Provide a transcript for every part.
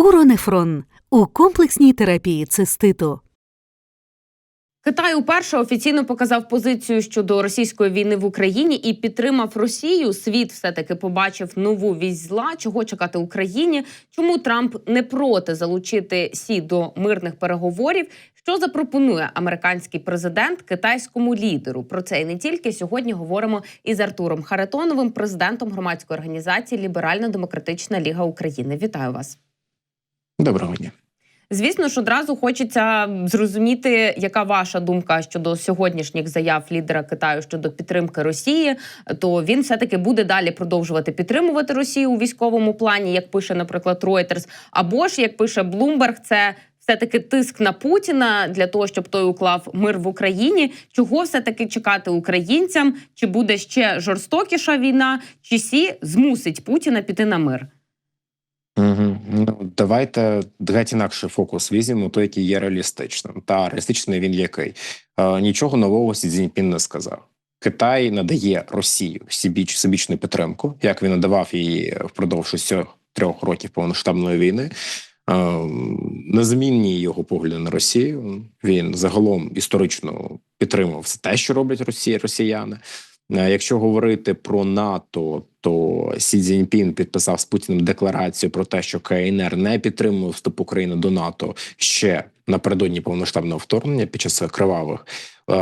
Уронефрон у комплексній терапії циститу. Китай уперше офіційно показав позицію щодо російської війни в Україні і підтримав Росію. Світ все таки побачив нову вість зла. Чого чекати Україні? Чому Трамп не проти залучити Сі до мирних переговорів? Що запропонує американський президент китайському лідеру? Про це і не тільки сьогодні говоримо із Артуром Харитоновим, президентом громадської організації Ліберально-Демократична Ліга України. Вітаю вас. Доброго дня. Звісно ж, одразу хочеться зрозуміти, яка ваша думка щодо сьогоднішніх заяв лідера Китаю щодо підтримки Росії. То він все таки буде далі продовжувати підтримувати Росію у військовому плані, як пише, наприклад, Reuters, або ж як пише Bloomberg, це все таки тиск на Путіна для того, щоб той уклав мир в Україні. Чого все таки чекати українцям? Чи буде ще жорстокіша війна, чи сі змусить Путіна піти на мир? Ну давайте геть інакше фокус візьмемо, той, який є реалістичним. Та реалістичний він який е, нічого нового Сі Цзіньпін не сказав. Китай надає Росію всебіч всебічну підтримку, як він надавав її впродовж усіх трьох років повноштабної війни. Е, Незамінні його погляди на Росію. Він загалом історично підтримував все те, що роблять Росія, росіяни. Е, Якщо говорити про НАТО, то Сі Цзіньпін підписав з Путіним декларацію про те, що КНР не підтримує вступ України до НАТО ще напередодні повноштабного вторгнення під час кривавих е,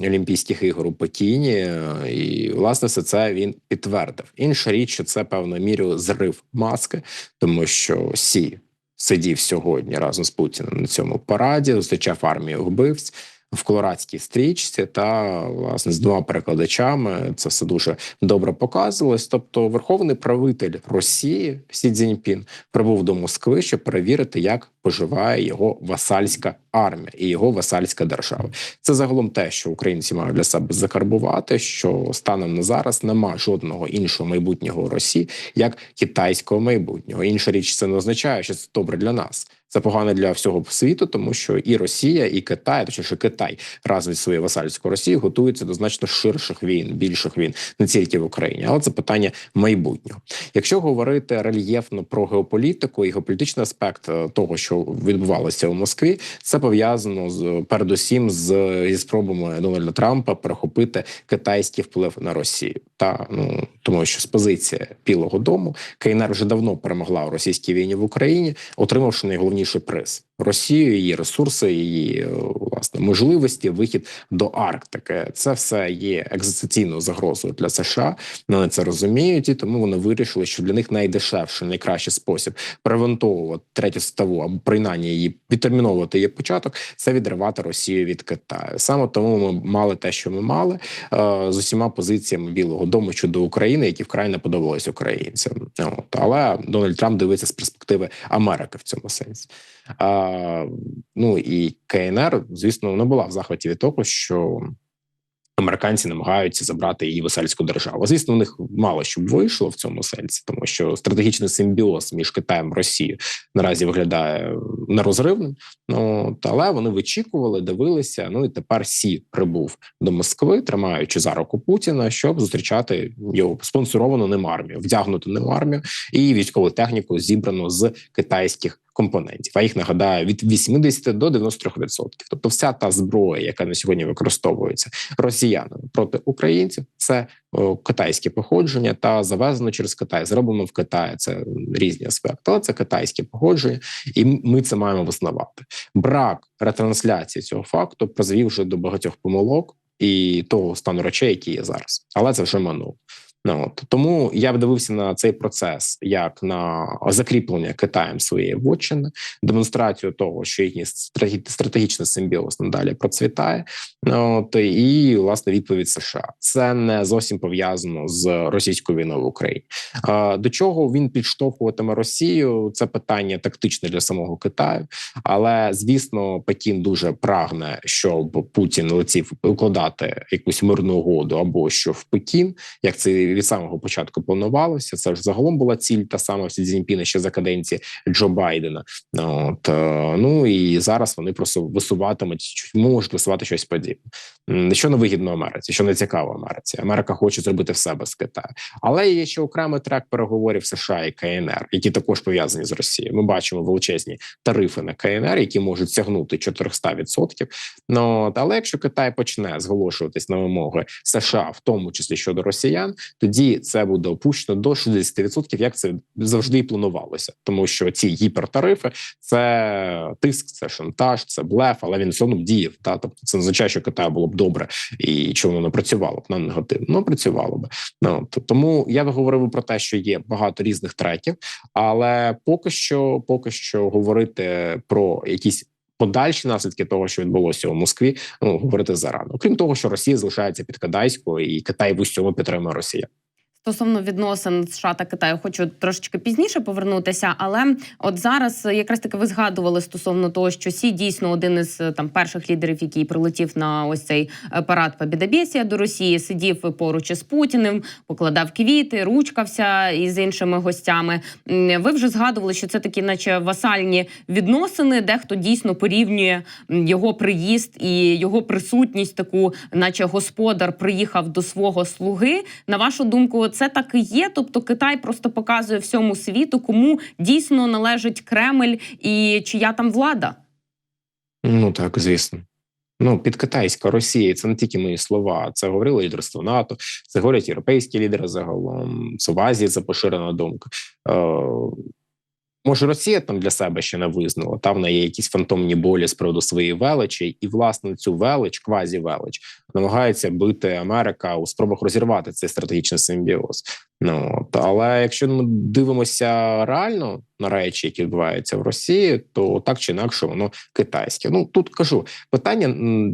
Олімпійських ігор у Пекіні, Е, і власне все це він підтвердив. Інша річ, що це певною мірою зрив маски, тому що Сі сидів сьогодні разом з Путіним на цьому параді, зустрічав армію вбивць в колорадській стрічці та власне з двома перекладачами це все дуже добре показувалось. Тобто, верховний правитель Росії Сі Цзіньпін прибув до Москви, щоб перевірити, як поживає його васальська армія і його васальська держава. Це загалом те, що українці мають для себе закарбувати. Що станом на зараз нема жодного іншого майбутнього Росії як китайського майбутнього. Інша річ це не означає, що це добре для нас. Це погано для всього світу, тому що і Росія, і Китай, точніше Китай разом зі своєю васальською Росією готуються до значно ширших війн, більших війн, не тільки в Україні, але це питання майбутнього. Якщо говорити рельєфно про геополітику і геополітичний аспект е, того, що відбувалося у Москві, це пов'язано з передусім з зі спробами Дональда Трампа перехопити китайський вплив на Росію. Та ну тому, що з позиції Білого Дому КНР вже давно перемогла у російській війні в Україні, отримавши найголовніший приз. Росію, її ресурси, її е, власне можливості, вихід до Арктики. Це все є екзистенційною загрозою для США. Вони це розуміють, і тому вони вирішили, що для них найдешевший, найкращий спосіб превентовувати третю світову або принаймні її відтерміновувати її початок. Це відривати Росію від Китаю. Саме тому ми мали те, що ми мали е, з усіма позиціями Білого Дому щодо України, які вкрай не подобались українцям. От але Дональд Трамп дивиться з перспективи Америки в цьому сенсі. А, Ну і КНР, звісно, не була в захваті від того, що американці намагаються забрати її весельську державу. Звісно, у них мало щоб вийшло в цьому сенсі, тому що стратегічний симбіоз між Китаєм і Росією наразі виглядає нерозривним. Ну але вони вичікували, дивилися. Ну і тепер Сі прибув до Москви, тримаючи за руку Путіна, щоб зустрічати його спонсоровану ним армію, вдягнуту ним армію і військову техніку, зібрану з китайських компонентів. А їх нагадаю від 80 до 93%. Тобто, вся та зброя, яка на сьогодні використовується росіянами проти українців, це китайське походження та завезено через Китай, зроблено в Китаї. Це різні аспекти, але це китайське походження, і ми це маємо визнавати. Брак ретрансляції цього факту призвів вже до багатьох помилок і того стану речей, які є зараз, але це вже минуло. Ну от тому я б дивився на цей процес як на закріплення Китаєм своєї вотчини, демонстрацію того, що їхній стратегічний симбіоз надалі процвітає. Ну, от і власне відповідь США. Це не зовсім пов'язано з російською війною в Україні. До чого він підштовхуватиме Росію? Це питання тактичне для самого Китаю, але звісно, Пекін дуже прагне, щоб Путін летів укладати якусь мирну угоду або що в Пекін, як це від самого початку планувалося. Це ж загалом була ціль та сама в Сі Цзіньпіна ще за каденції Джо Байдена. От е, ну і зараз вони просто висуватимуть можуть висувати щось подібне. Що не вигідно Америці, що не цікаво Америці. Америка хоче зробити все без Китаю, але є ще окремий трек переговорів США і КНР, які також пов'язані з Росією. Ми бачимо величезні тарифи на КНР, які можуть сягнути 400%. Ну але якщо Китай почне зголошуватись на вимоги США, в тому числі щодо росіян, тоді це буде опущено до 60%, як це завжди і планувалося, тому що ці гіпертарифи це тиск, це шантаж, це блеф, але він все одно діяв. Та тобто це означає, що Китаю було б добре і чи воно не працювало б на негативно. Ну працювало би. Ну то- тому я говорив про те, що є багато різних треків, але поки що, поки що говорити про якісь. Подальші наслідки того, що відбулося у Москві, ну говорити зарано. Окрім того, що Росія залишається під Китайською, і Китай в усьому підтримує Росію. Стосовно відносин США та Китаю, хочу трошечки пізніше повернутися. Але от зараз якраз таки ви згадували стосовно того, що Сі дійсно один із е, там перших лідерів, який прилетів на ось цей е, парад Побідобєсія до Росії, сидів поруч із Путіним, покладав квіти, ручкався із іншими гостями. Ви вже згадували, що це такі, наче васальні відносини, дехто дійсно порівнює його приїзд і його присутність, таку, наче господар приїхав до свого слуги. На вашу думку, це так і є? Тобто Китай просто показує всьому світу, кому дійсно належить Кремль і чия там влада? Ну так, звісно. Ну, підкитайська Росія, це не тільки мої слова. Це говорило лідерство НАТО, це говорять європейські лідери загалом. Це в Азії це поширена думка. Може, Росія там для себе ще не визнала. Та в є якісь фантомні болі з приводу своєї величі, і власне цю велич, квазі велич, намагається бити Америка у спробах розірвати цей стратегічний симбіоз. Ну от, але якщо ми дивимося реально на речі, які відбуваються в Росії, то так чи інакше воно китайське. Ну тут кажу питання.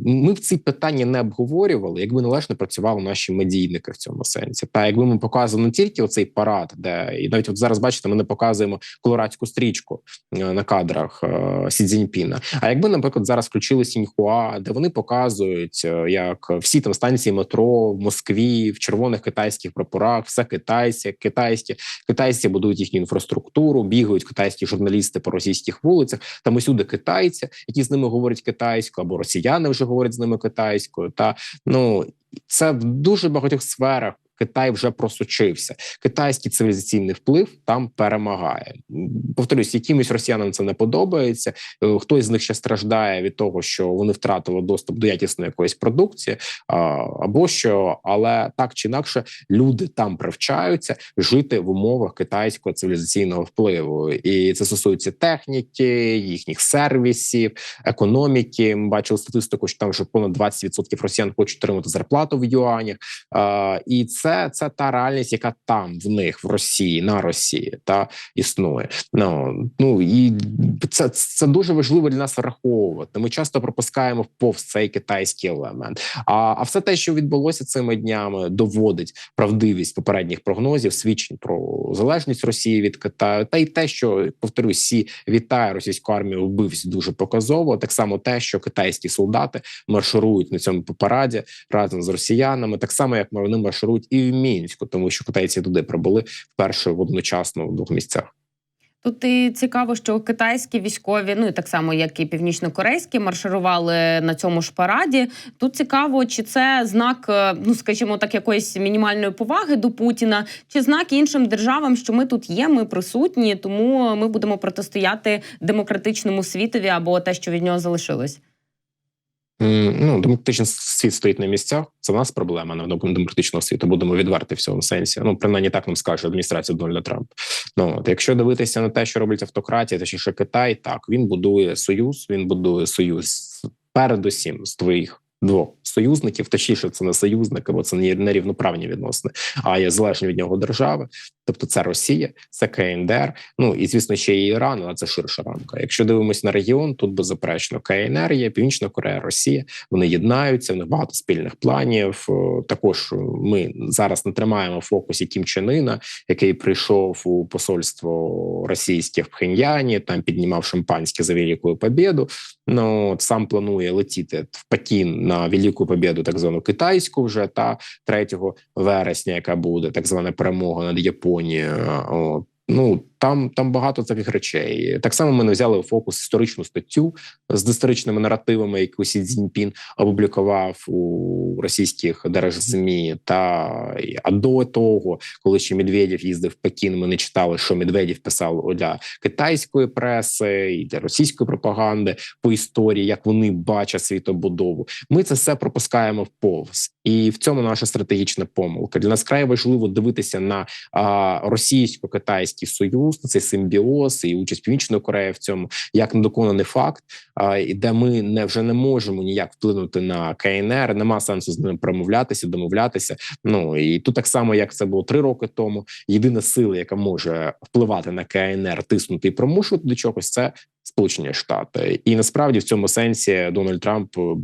Ми в ці питання не обговорювали, якби належно працювали наші медійники в цьому сенсі. Та якби ми показували не тільки оцей парад, де і навіть от зараз бачите, ми не показуємо колорадську стрічку е, на кадрах е, Сі Цзіньпіна. А якби, наприклад, зараз включили Сіньхуа, де вони показують, е, як всі там станції метро в Москві в червоних китайських прапорах, все китайське, китайське, китайці будують їхню інфраструктуру, бігають китайські журналісти по російських вулицях. Там усюди китайці, які з ними говорять китайською, або росіяни вже говорять з ними китайською. Та ну це в дуже багатьох сферах. Китай вже просочився. Китайський цивілізаційний вплив там перемагає. Повторюсь, якимось росіянам це не подобається. Е, Хтось з них ще страждає від того, що вони втратили доступ до якісної якоїсь продукції, або що, але так чи інакше, люди там привчаються жити в умовах китайського цивілізаційного впливу, і це стосується техніки, їхніх сервісів, економіки. Ми бачили статистику, що там вже понад 20% росіян хочуть отримати зарплату в юанях. І це, це та реальність, яка там в них в Росії на Росії та існує. Ну ну і це, це дуже важливо для нас враховувати. Ми часто пропускаємо повз цей китайський елемент. А, а все те, що відбулося цими днями, доводить правдивість попередніх прогнозів, свідчень про залежність Росії від Китаю, та й те, що повторюсь, Сі вітає російську армію вбивць дуже показово. Так само те, що китайські солдати марширують на цьому параді разом з росіянами, так само як вони марширують і в мінську, тому що китайці туди прибули вперше одночасно в двох місцях. Тут і цікаво, що китайські військові, ну і так само, як і північно-корейські, марширували на цьому ж параді. Тут цікаво, чи це знак, е, ну скажімо так, якоїсь мінімальної поваги до Путіна, чи знак іншим державам, що ми тут є, ми присутні, тому ми будемо протистояти демократичному світові або те, що від нього залишилось. Ну, демократичний світ стоїть на місцях. Це в нас проблема на демократичного світу. Будемо відверти в цьому сенсі. Ну, принаймні так нам скаже адміністрація Дональда Трампа. Ну от якщо дивитися на те, що роблять автократія, точніше Китай, так він будує союз. Він будує союз передусім з твоїх двох союзників. Точніше, це не союзники, бо це не рівноправні відносини, а є залежні від нього держави. Тобто це Росія, це КНДР, ну і звісно ще і Іран, але це ширша рамка. Якщо дивимося на регіон, тут беззаперечно КНР є Північна Корея, Росія. Вони єднаються. В них багато спільних планів. Е, Також ми зараз не тримаємо фокусі Кім Чен який прийшов у посольство російське в Пхеньяні, там піднімав шампанське за велику побєду. Ну сам планує летіти в Пекін на велику побіду, так звану китайську, вже та 3 вересня, яка буде так звана перемога над Японією. От. Ну там там багато таких речей. Так само ми не взяли у фокус історичну статтю з історичними наративами, яку Сі Цзіньпін опублікував у російських держзмі. Та а до того, коли ще Медведєв їздив в Пекін, ми не читали, що Медведєв писав для китайської преси і для російської пропаганди по історії, як вони бачать світобудову. Ми це все пропускаємо в повз, і в цьому наша стратегічна помилка. Для нас край важливо дивитися на а, російсько-китайський союз, на цей симбіоз і участь Північної Кореї в цьому як недоконаний факт, де ми не вже не можемо ніяк вплинути на КНР. Нема сенсу з ним промовлятися, домовлятися. Ну і тут так само, як це було три роки тому. Єдина сила, яка може впливати на КНР, тиснути і примушувати до чогось, це Сполучені Штати, і насправді в цьому сенсі Дональд Трамп е,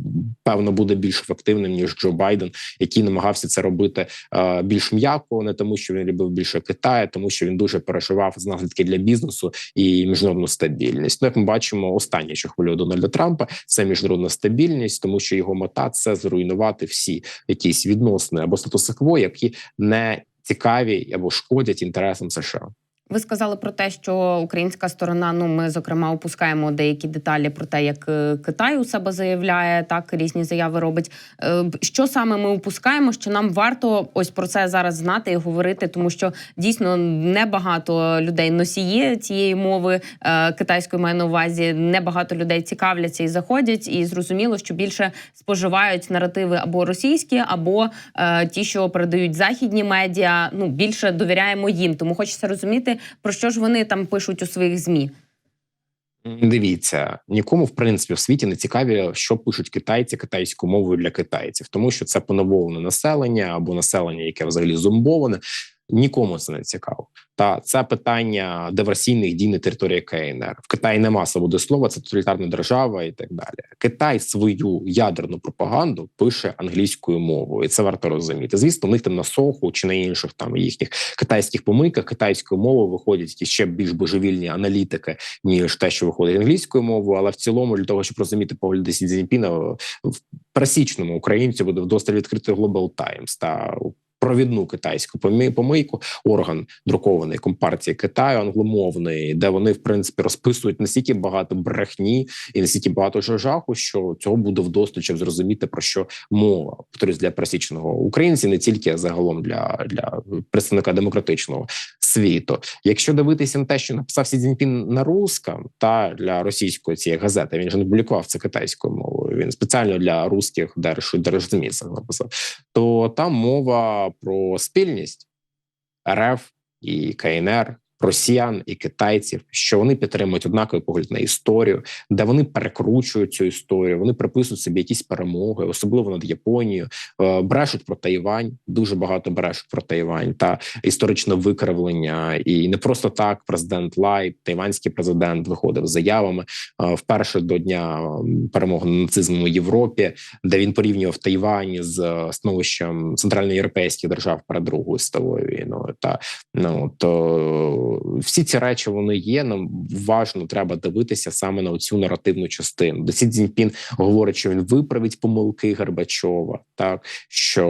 певно буде більш ефективним ніж Джо Байден, який намагався це робити е, більш м'яко, не тому, що він любив більше Китаю, тому що він дуже переживав з наслідки для бізнесу і міжнародну стабільність. Ну, як ми бачимо, останнє, що хвилює Дональда Трампа, це міжнародна стабільність, тому що його мета це зруйнувати всі якісь відносини або статус-кво, які не цікаві або шкодять інтересам США. Ви сказали про те, що українська сторона, ну ми зокрема опускаємо деякі деталі про те, як е, Китай у себе заявляє, так різні заяви робить. Е, що саме ми опускаємо? Що нам варто ось про це зараз знати і говорити, тому що дійсно небагато людей носіє цієї мови е, китайської маю на увазі. Небагато людей цікавляться і заходять, і зрозуміло, що більше споживають наративи або російські, або ті, що передають західні медіа. Ну більше довіряємо їм, тому хочеться розуміти про що ж вони там пишуть у своїх змі. Дивіться, нікому в принципі в світі не цікаві, що пишуть китайці китайською мовою для китайців, тому що це поневолене населення або населення, яке взагалі зомбоване. Нікому це не цікаво. Та це питання диверсійних дій на території КНР. В Китаї нема свободи слова, це тоталітарна держава і так далі. Китай свою ядерну пропаганду пише англійською мовою, і це варто розуміти. Звісно, у них там на соху чи на інших там їхніх китайських помийках китайською мовою виходять ще більш божевільні аналітики, ніж те, що виходить англійською мовою. Але в цілому, для того, щоб розуміти погляди Сі Цзіньпіна, в пересічному українцю буде вдосталь відкрити Global Times та провідну китайську помийку, орган друкований компартії Китаю, англомовний, де вони в принципі розписують настільки багато брехні і настільки багато жаху, що цього буде вдосталь, щоб зрозуміти про що мова повторюсь, для пересічного українця, не тільки загалом для, для представника демократичного світу. Якщо дивитися на те, що написав Сі Цзіньпін на русском, та для російської цієї газети, він же не публікував це китайською мовою. Він спеціально для русських держ держзмі написав. То там мова про спільність РФ і КНР росіян і китайців, що вони підтримують однаковий погляд на історію, де вони перекручують цю історію. Вони приписують собі якісь перемоги, особливо над Японією, е, брешуть про Тайвань. Дуже багато брешуть про Тайвань та історичне викривлення. І не просто так президент Лай, тайванський президент, виходив з заявами е, вперше до дня перемоги нацизму в Європі, де він порівнював Тайвань з становищем центральноєвропейських держав перед другою світовою війною. Та ну то всі ці речі вони є. Нам важно треба дивитися саме на цю наративну частину. Де Сі говорить, що він виправить помилки Горбачова, так що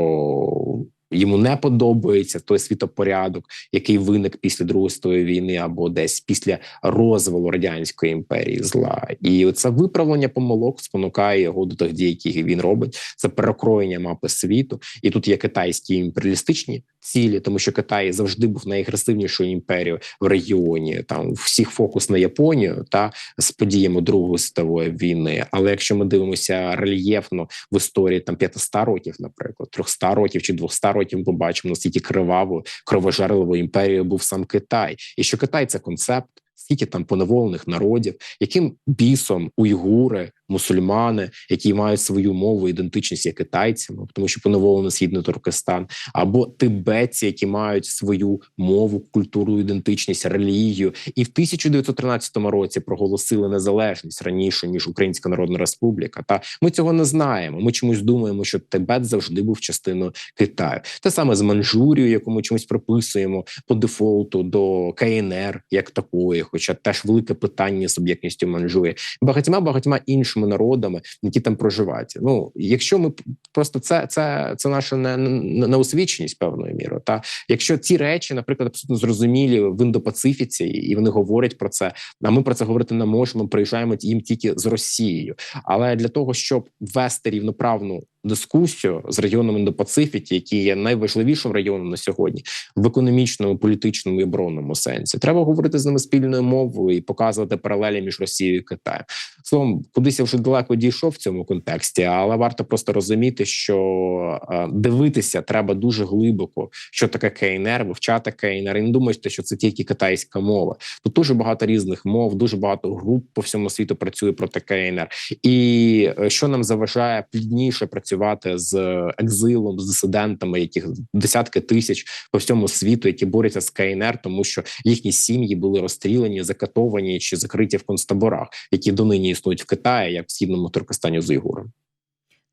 йому не подобається той світопорядок, який виник після другої світової війни, або десь після розвалу радянської імперії зла, і це виправлення помилок спонукає його до тих дій, які він робить. Це перекроєння мапи світу, і тут є китайські імперіалістичні цілі, тому що Китай завжди був найагресивнішою імперією в регіоні. Там всіх фокус на Японію та з подіями Другої світової війни. Але якщо ми дивимося рельєфно в історії там 500 років, наприклад, 300 років чи 200 років, ми побачимо наскільки криваву кровожерливою імперією був сам Китай, і що Китай це концепт. Скільки там поневолених народів, яким бісом уйгури мусульмани, які мають свою мову, ідентичність є китайцями, тому що поневолено східний Туркестан, або тибетці, які мають свою мову, культуру, ідентичність, релігію, і в 1913 році проголосили незалежність раніше ніж Українська Народна Республіка. Та ми цього не знаємо. Ми чомусь думаємо, що Тибет завжди був частиною Китаю. Те саме з Манчжурією, яку ми чомусь приписуємо по дефолту до КНР як такої, хоча теж велике питання суб'єктністю Манчжурії, багатьма багатьма іншими народами, які там проживають. Ну якщо ми просто це це, це наша не, не, неосвіченість певною мірою. Та якщо ці речі, наприклад, абсолютно зрозумілі в індопацифіці, і вони говорять про це, а ми про це говорити не можемо. Приїжджаємо їм тільки з Росією. Але для того, щоб вести рівноправну дискусію з регіоном індопацифіки, який є найважливішим регіоном на сьогодні, в економічному, політичному і оборонному сенсі, треба говорити з ними спільною мовою і показувати паралелі між Росією і Китаєм. Словом, кудись я вже далеко дійшов в цьому контексті, але варто просто розуміти, що е, дивитися треба дуже глибоко, що таке КНР, вивчати КНР. І не думайте, що це тільки китайська мова. Тут дуже багато різних мов, дуже багато груп по всьому світу працює проти КНР. І е, що нам заважає плідніше працювати з екзилом, з дисидентами, яких десятки тисяч по всьому світу, які борються з КНР, тому що їхні сім'ї були розстріляні, закатовані чи закриті в концтаборах, які донині існують в Китаї, як в східному Туркестані з Уйгурами.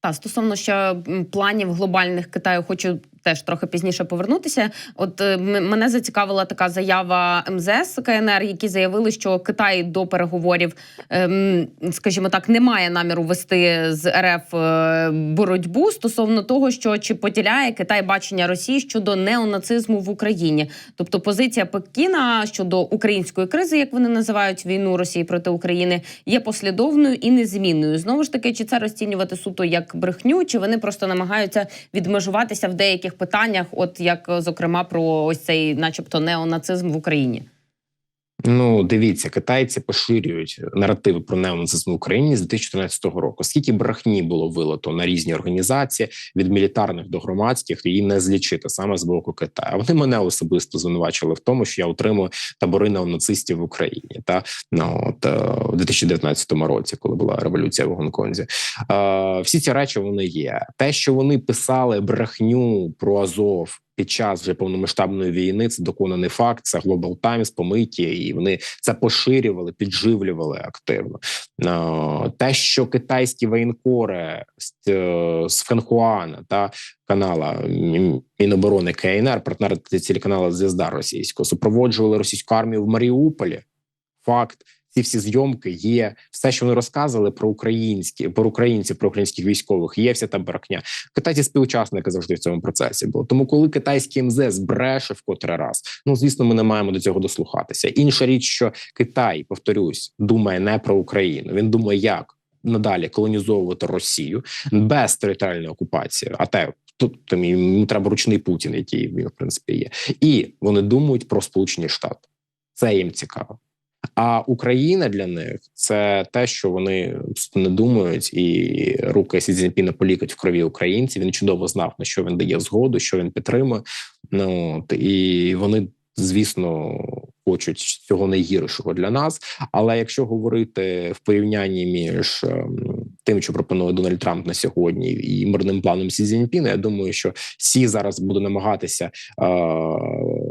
Та стосовно ще планів глобальних Китаю, хочу теж трохи пізніше повернутися. От е, мене зацікавила така заява МЗС КНР, які заявили, що Китай до переговорів, ем, скажімо так, не має наміру вести з РФ е, боротьбу стосовно того, що чи поділяє Китай бачення Росії щодо неонацизму в Україні, тобто позиція Пекіна щодо української кризи, як вони називають війну Росії проти України, є послідовною і незмінною. Знову ж таки, чи це розцінювати суто як брехню, чи вони просто намагаються відмежуватися в деяких питаннях, от як е, зокрема про ось цей, начебто, неонацизм в Україні? Ну, дивіться, китайці поширюють наративи про неонацизм в Україні з 2014 року. Скільки брехні було вилито на різні організації від мілітарних до громадських, її не злічити саме з боку Китаю. Вони мене особисто звинувачили в тому, що я отримую табори неонацистів в Україні. Та ну от е, у 2019 році, коли була революція в Гонконзі. Е, всі ці речі вони є. Те, що вони писали брехню про Азов. Під час вже повномасштабної війни це доконаний факт. Це Global Times, помиті, і вони це поширювали, підживлювали активно. Те, що китайські воєнкори з, е, Фенхуана та канала Міноборони КНР, партнери телеканалу Звізда російського, супроводжували російську армію в Маріуполі. Факт. Ці всі зйомки є все, що вони розказували про українські про українців, про українських військових. Є вся та брехня. Китайці співучасники завжди в цьому процесі було. Тому, коли китайський МЗС бреше в котрий раз, ну звісно, ми не маємо до цього дослухатися. Інша річ, що Китай, повторюсь, думає не про Україну. Він думає, як надалі колонізовувати Росію без територіальної окупації, а те. Тут там йому треба ручний Путін, який в принципі є, і вони думають про Сполучені Штати. Це їм цікаво. А Україна для них це те, що вони не думають, і руки Сі Цзіньпіна полікать в крові українців. Він чудово знав на що він дає згоду, що він підтримує. Ну і вони, звісно, хочуть цього найгіршого для нас. Але якщо говорити в порівнянні між ем, тим, що пропонує Дональд Трамп на сьогодні, і мирним планом Сі Цзіньпіна, я думаю, що Сі зараз буде намагатися. Е-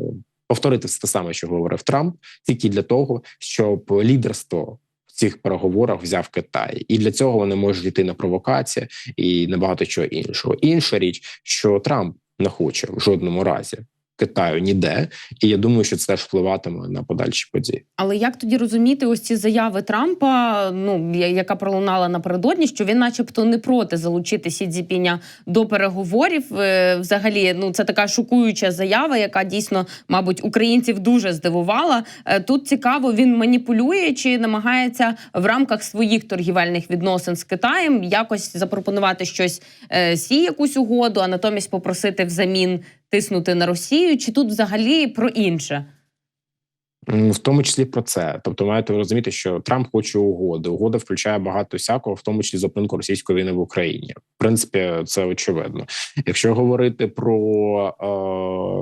Повторити те саме, що говорив Трамп, тільки для того, щоб лідерство в цих переговорах взяв Китай, і для цього вони можуть йти на провокації і на багато чого іншого. Інша річ, що Трамп не хоче в жодному разі Китаю ніде, і я думаю, що це впливатиме на подальші події. Але як тоді розуміти ось ці заяви Трампа, ну яка пролунала напередодні, що він, начебто, не проти залучити Сі Цзіпіня до переговорів? Е, Взагалі, ну це така шокуюча заява, яка дійсно, мабуть, українців дуже здивувала. Е, Тут цікаво, він маніпулює чи намагається в рамках своїх торгівельних відносин з Китаєм якось запропонувати щось е, сі якусь угоду, а натомість попросити взамін тиснути на Росію, чи тут взагалі про інше? В тому числі про це. Тобто, маєте розуміти, що Трамп хоче угоди. Угода включає багато всякого, в тому числі зупинку російської війни в Україні. В принципі, це очевидно. Якщо говорити про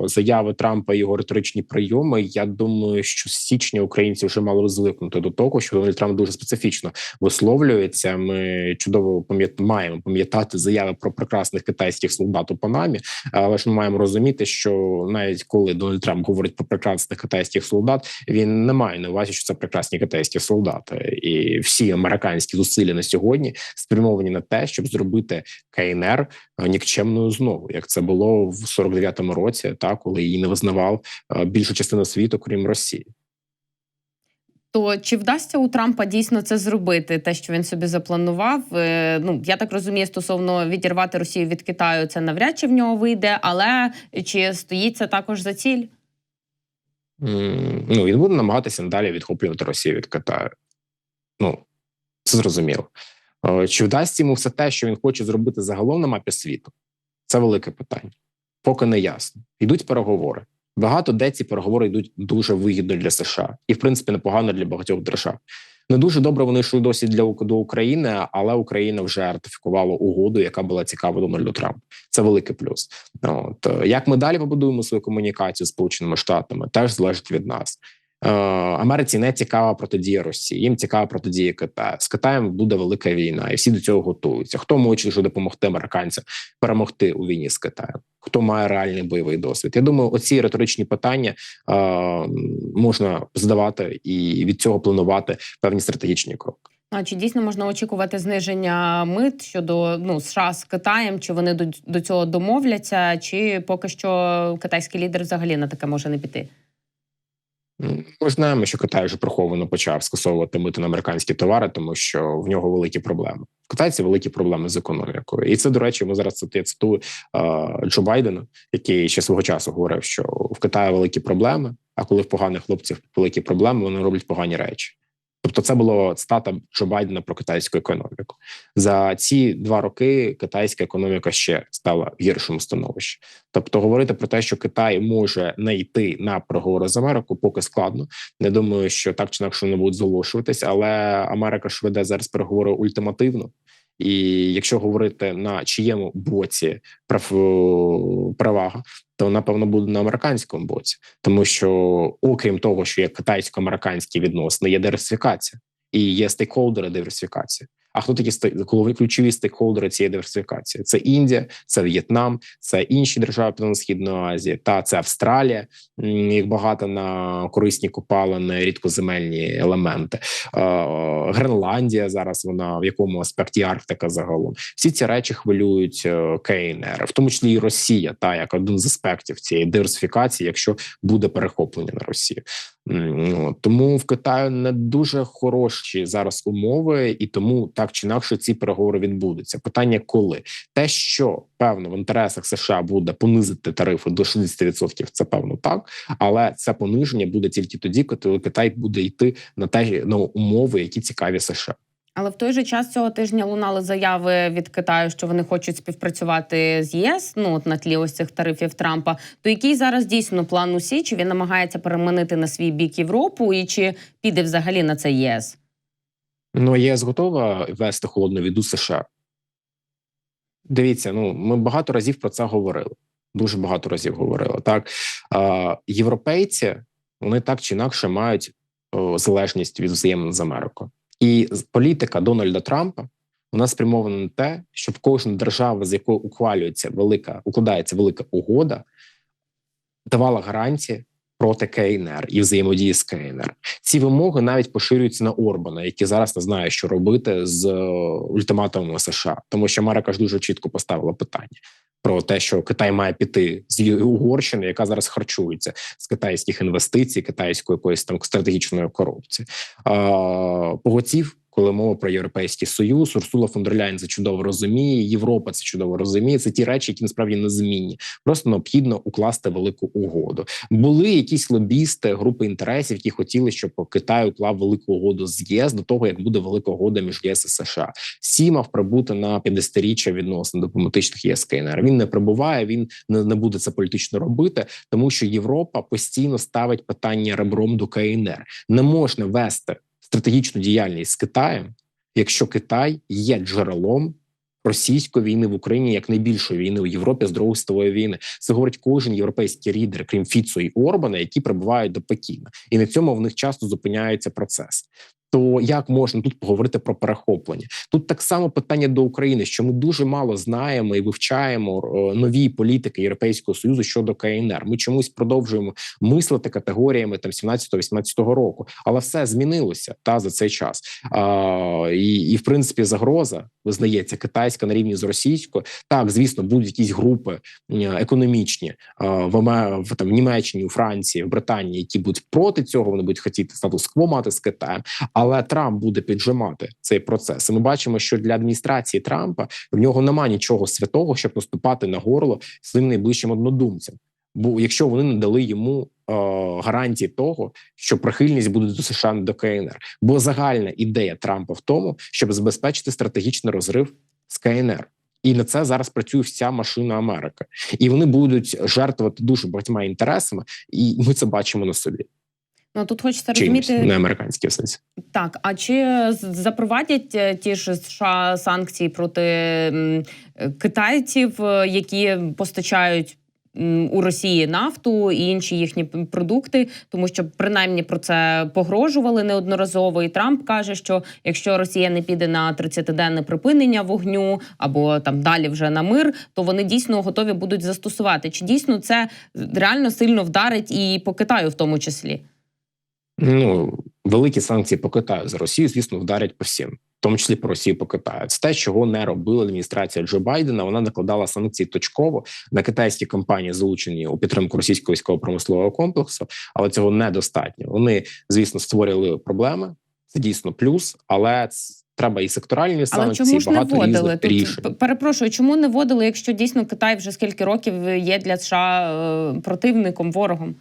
е, заяви Трампа і його риторичні прийоми, я думаю, що з січня українці вже мали звикнути до того, що Дональд Трамп дуже специфічно висловлюється. Ми чудово пам'ят маємо пам'ятати заяви про прекрасних китайських солдат у Панамі, але ж ми маємо розуміти, що навіть коли Дональд Трамп говорить про прекрасних китайських солдат, він не має на увазі, що це прекрасні китайські солдати, і всі американські зусилля на сьогодні спрямовані на те, щоб зробити КНР нікчемною знову, як це було в 49-му році, та коли її не визнавав е, більша частина світу, крім Росії. То чи вдасться у Трампа дійсно це зробити? Те, що він собі запланував? Е, Ну я так розумію, стосовно відірвати Росію від Китаю, це навряд чи в нього вийде, але чи стоїть це також за ціль? Ну він буде намагатися надалі відхоплювати Росію від Китаю. Ну це зрозуміло. Е, Чи вдасться йому все те, що він хоче зробити загалом на мапі світу? Це велике питання. Поки не ясно. Йдуть переговори. Багато де ці переговори йдуть дуже вигідно для США і, в принципі, непогано для багатьох держав. Не дуже добре вони йшли досі для до України, але Україна вже ратифікувала угоду, яка була цікава Дональду Трампу. Це великий плюс. От е, як ми далі побудуємо свою комунікацію з Сполученими Штатами, теж залежить від нас. Е, Америці не цікава протидія Росії. Їм цікава протидія Китаю. З Китаєм буде велика війна, і всі до цього готуються. Хто може що допомогти американцям перемогти у війні з Китаєм? Хто має реальний бойовий досвід? Я думаю, оці риторичні питання е, можна задавати і від цього планувати певні стратегічні кроки. А чи дійсно можна очікувати зниження мит щодо ну США з Китаєм? Чи вони до, до цього домовляться, чи поки що китайський лідер взагалі на таке може не піти? Ми знаємо, що Китай вже приховано почав скасовувати мити на американські товари, тому що в нього великі проблеми. Китайці великі проблеми з економікою, і це до речі, ми зараз я цитую Джо Байдена, який ще свого часу говорив, що в Китаї великі проблеми. А коли в поганих хлопців великі проблеми, вони роблять погані речі. Тобто, це було цитата Джо Байдена про китайську економіку. За ці два роки китайська економіка ще стала в гіршому становищі. Тобто, говорити про те, що Китай може не йти на переговори з Америкою, поки складно. Не думаю, що так чи інакше вони будуть зголошуватись, але Америка ж веде зараз переговори ультимативно. І якщо говорити на чиєму боці прав права, то напевно буде на американському боці, тому що окрім того, що є китайсько-американські відносини, є диверсифікація і є стейкхолдери диверсифікації. А хто такі головні ключові стейкхолдери цієї диверсифікації? Це Індія, це В'єтнам, це інші держави Південно-Східної Азії, та це Австралія. Їх багато на корисні копалини, рідкоземельні елементи. Е, Гренландія зараз вона в якому аспекті Арктика загалом. Всі ці речі хвилюють е, КНР, в тому числі і Росія, та як один з аспектів цієї диверсифікації, якщо буде перехоплення на Росію. Тому в Китаю не дуже хороші зараз умови, і тому так чи інакше ці переговори відбудуться. Питання коли те, що певно в інтересах США буде понизити тарифи до 60%, це певно так, але це пониження буде тільки тоді, коли Китай буде йти на те на умови, які цікаві США. Але в той же час цього тижня лунали заяви від Китаю, що вони хочуть співпрацювати з ЄС. Ну от на тлі ось цих тарифів Трампа. То який зараз дійсно план усі? Чи він намагається переманити на свій бік Європу, і чи піде взагалі на це ЄС? Ну ЄС готова вести холодну війну США. Дивіться, ну ми багато разів про це говорили. Дуже багато разів говорили. Так а, європейці вони так чи інакше мають о, залежність від взаємин з Америкою, і політика Дональда Трампа вона спрямована на те, щоб кожна держава, з якою ухвалюється велика, укладається велика угода, давала гарантії проти КНР і взаємодії з КНР. Ці вимоги навіть поширюються на Орбана, який зараз не знає, що робити з е, ультиматумами США, тому що Америка ж дуже чітко поставила питання. Про те, що Китай має піти з Угорщини, яка зараз харчується з китайських інвестицій, китайської якоїсь там стратегічної корупції. А, Поготів, коли мова про європейський союз. Урсула фон дер Ляйн це чудово розуміє. Європа це чудово розуміє. Це ті речі, які насправді незмінні. Просто необхідно укласти велику угоду. Були якісь лобісти, групи інтересів, які хотіли, щоб Китай уклав велику угоду з ЄС до того, як буде велика угода між ЄС і США. Сі мав прибути на 50-річчя відносин дипломатичних ЄС КНР. Він не прибуває. Він не буде це політично робити, тому що Європа постійно ставить питання ребром до КНР. Не можна вести стратегічну діяльність з Китаєм, якщо Китай є джерелом. Російської війни в Україні як найбільшої війни у Європі з Другої світової війни це говорить кожен європейський лідер, крім Фіцо і Орбана, які прибувають до Пекіна, і на цьому в них часто зупиняється процес. То як можна тут поговорити про перехоплення? Тут так само питання до України, що ми дуже мало знаємо і вивчаємо е, нові політики Європейського союзу щодо КНР. Ми чомусь продовжуємо мислити категоріями там 17-18 року, але все змінилося та за цей час. А, і, і в принципі загроза визнається китайська на рівні з російською. Так, звісно, будуть якісь групи е, економічні Аме- в там в Німеччині, у Франції, в Британії, які будуть проти цього. Вони будуть хотіти статус-кво мати з Китаєм. Але Трамп буде піджимати цей процес. І ми бачимо, що для адміністрації Трампа в нього немає нічого святого, щоб наступати на горло своїм найближчим однодумцям. Бо якщо вони не дали йому е, гарантії того, що прихильність буде до США до КНР, бо загальна ідея Трампа в тому, щоб забезпечити стратегічний розрив з КНР. І на це зараз працює вся машина Америки, і вони будуть жертвувати дуже багатьма інтересами, і ми це бачимо на собі. Ну тут хочеться Чимось розуміти не американські в сенсі. так. А чи запровадять е, ті ж США санкції проти китайців, е, які постачають? У Росії нафту і інші їхні продукти, тому що принаймні про це погрожували неодноразово. І Трамп каже, що якщо Росія не піде на 30-денне припинення вогню або там далі вже на мир, то вони дійсно готові будуть застосувати. Чи дійсно це реально сильно вдарить і по Китаю, в тому числі? Ну великі санкції по Китаю за Росію, звісно, вдарять по всім, в тому числі по Росії по Китаю. Це те, чого не робила адміністрація Джо Байдена. Вона накладала санкції точково на китайські компанії, залучені у підтримку російського військово-промислового комплексу, але цього недостатньо. Вони, звісно, створювали проблеми. Це дійсно плюс, але треба і секторальні Але санкції, чому ж не вводили? Тут рішень. перепрошую, чому не вводили, якщо дійсно Китай вже скільки років є для США е, противником, ворогом?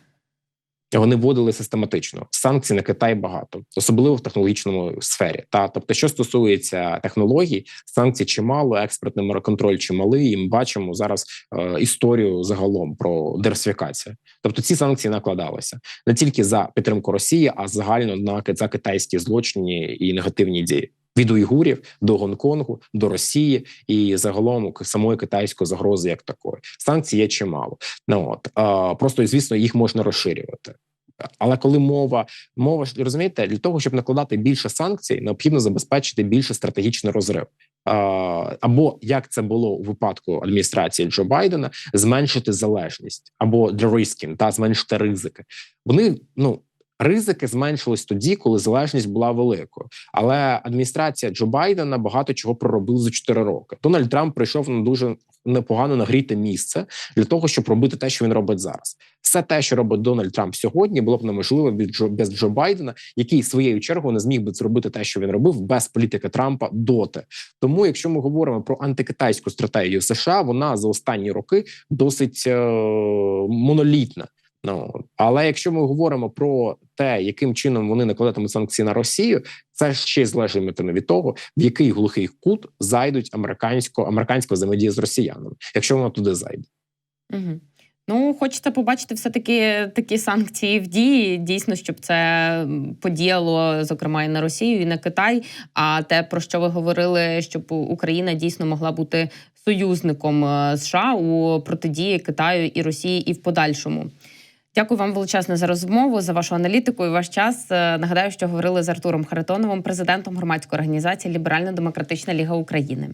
Вони вводили систематично санкцій на Китай багато, особливо в технологічному сфері. Та тобто, що стосується технологій, санкцій чимало, експертний контроль чималий. І ми бачимо зараз е, історію загалом про диверсифікацію. Тобто, ці санкції накладалися не тільки за підтримку Росії, а загально на за китайські злочинні і негативні дії. Від уйгурів до Гонконгу, до Росії і загалом самої китайської загрози, як такої санкцій є чимало. Ну от а, просто звісно, їх можна розширювати. Але коли мова мова розумієте, для того, щоб накладати більше санкцій, необхідно забезпечити більше стратегічний розрив. Або як це було у випадку адміністрації Джо Байдена, зменшити залежність або de-risking, та зменшити ризики. Вони ну ризики зменшились тоді, коли залежність була великою. Але адміністрація Джо Байдена багато чого проробила за 4 роки. Дональд Трамп прийшов на дуже непогано нагріте місце для того, щоб робити те, що він робить зараз. Все те, що робить Дональд Трамп сьогодні, було б неможливо від Джо без Джо Байдена, який своєю чергою не зміг би зробити те, що він робив без політики Трампа доти. Тому, якщо ми говоримо про антикитайську стратегію США, вона за останні роки досить е- монолітна. Ну але якщо ми говоримо про те, яким чином вони накладатимуть санкції на Росію, це ще залежатиме від того, в який глухий кут зайдуть американсько американська взаємодія з росіянами, якщо вона туди зайде. Угу. Ну, хочеться побачити все-таки такі санкції в дії, дійсно, щоб це подіяло, зокрема, і на Росію, і на Китай. А те, про що ви говорили, щоб Україна дійсно могла бути союзником е, США у протидії Китаю і Росії і в подальшому. Дякую вам величезно за розмову, за вашу аналітику і ваш час. Е, Нагадаю, що говорили з Артуром Харитоновим, президентом громадської організації Ліберально-Демократична Ліга України.